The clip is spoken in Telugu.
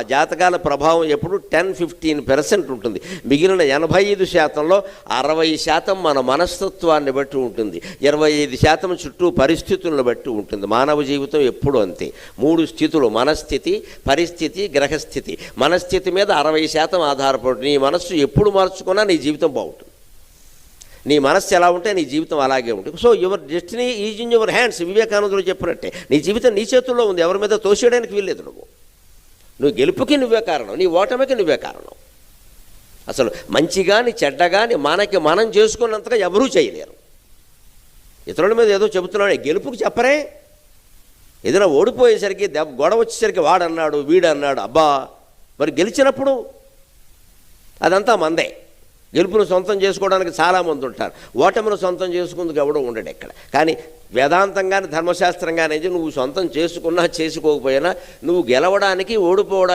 ఆ జాతకాల ప్రభావం ఎప్పుడు టెన్ ఫిఫ్టీన్ పర్సెంట్ ఉంటుంది. మిగిలిన ఎనభై ఐదు శాతంలో అరవై శాతం మన మనస్తత్వాన్ని బట్టి ఉంటుంది. ఇరవై ఐదు శాతం చుట్టూ పరిస్థితులను బట్టి ఉంటుంది. మానవ జీవితం ఎప్పుడు అంతే. మూడు స్థితులు మనస్థితి పరిస్థితి గ్రహస్థితి. మనస్థితి మీద అరవై శాతం ఆధారపడి నీ మనస్సు ఎప్పుడు మార్చుకున్నా నీ జీవితం బాగుంటుంది. నీ మనస్సు ఎలా ఉంటే నీ జీవితం అలాగే ఉంటుంది. So your destiny is in your hands. వివేకానందులు చెప్పినట్టే. నీ జీవితం నీ చేతుల్లో ఉంది. ఎవరి మీద తోసేయడానికి వీల్లేదు నువ్వు. నువ్వు గెలుపుకి నువ్వే కారణం నీ ఓటమికి నువ్వే కారణం. అసలు మంచి కానీ చెడ్డ కానీ మనకి మనం చేసుకున్నంతగా ఎవరూ చేయలేరు. ఇతరుల మీద ఏదో చెబుతున్నాడు గెలుపుకి చెప్పరే? ఏదైనా ఓడిపోయేసరికి దెబ్బ గొడవ వచ్చేసరికి వాడన్నాడు వీడన్నాడు అబ్బా మరి గెలిచినప్పుడు? అదంతా మందే. గెలుపును సొంతం చేసుకోవడానికి చాలామంది ఉంటారు. ఓటమిని సొంతం చేసుకుందుకు ఎవడో ఉండడు ఎక్కడ. కానీ వేదాంతంగాని ధర్మశాస్త్రం కానీ నువ్వు సొంతం చేసుకున్నా చేసుకోకపోయినా నువ్వు గెలవడానికి ఓడిపోవడానికి